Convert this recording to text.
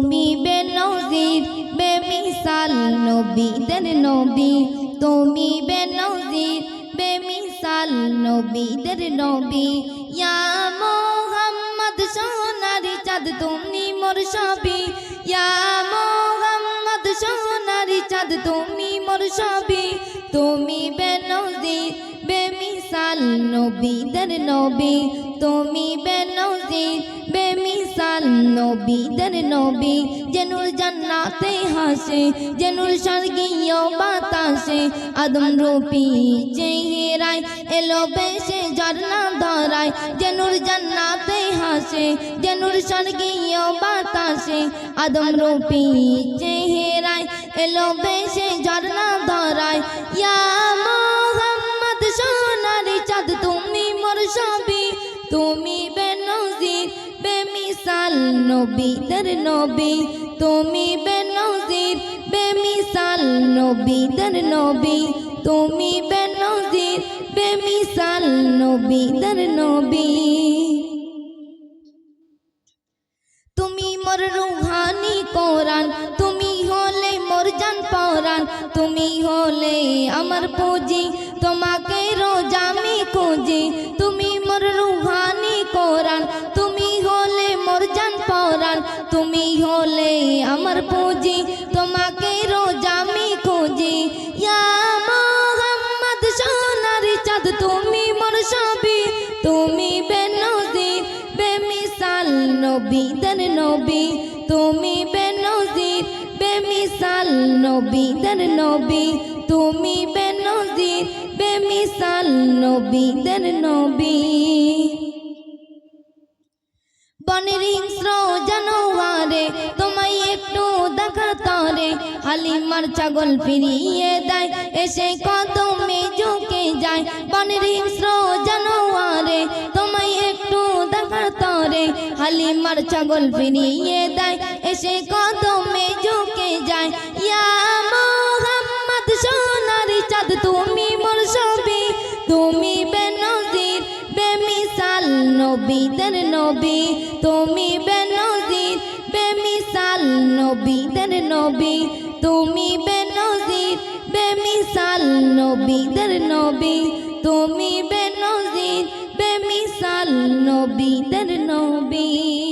তুমি বেনজির, বেমিসাল নবীদের নবী। তুমি বেনজির, বেমিসাল নবীদের নবী। ইয়া মোহাম্মদ সোনারি চাঁদ, তুমি মোর সবি ইয়া মোহাম্মদ সোনারি চাঁদ, তুমি মোর সবই নবীদের নবী, তুমি বেনজির, বেমিসাল নবীদের নবী জেনুর জান্নাতে হাসে জেনুর স্বর্গীয় বাতাসে, আদম রূপী চেহারায় এলো বেশে ঝর্ণা ধরায় জেনুর জান্নাতে হাসে জেনুর স্বর্গীয় বাতাসে, আদম রূপী চেহারায় এলো বেশে ঝর্ণা ধরায়, ইয়া বেমিসাল নবীদের নবী। তুমি বেনজির, বেমিসাল নবীদের নবী। তুমি বেনজির, বেমিসাল নবীদের নবী। তুমি মোর রুহানি কোরআন, তুমি হলে মোর জান পরাণ, তুমি হলে আমার পুঁজি, তোমাকে রোজ আমি খুঁজি, তুমি তুমি হলে আমার পুঁজি, তোমাকে রোজ আমি খুঁজি। চাঁদ তুমি মোর সবই তুমি বেনজির, বেমিসাল নবীদের নবী। তুমি বেনজির, বেমিসাল নবীদের নবী। তুমি বেনজির, বেমিসাল নবীদের নবী। বনের হিংস্র হালিমার ছাগল ফিরিয়ে দেয়। এসে কদমে ঝুঁকে যায়। বনের হিংস্র জানোয়ারে, তোমায় একটু দেখা তরে। হালিমার ছাগল ফিরিয়ে দেয়। এসে কদমে ঝুঁকে যায়। ইয়া মোহাম্মদ, সোনারি চাঁদ, তুমি মোর সবই তুমি বেনজির, বেমিসাল নবীদের নবী। তুমি বেনজির, বেমিসাল নবীদের নবী। তুমি বেনজির বেমিসাল নবীদের নবী। তুমি বেনজির বেমিসাল নবীদের নবী।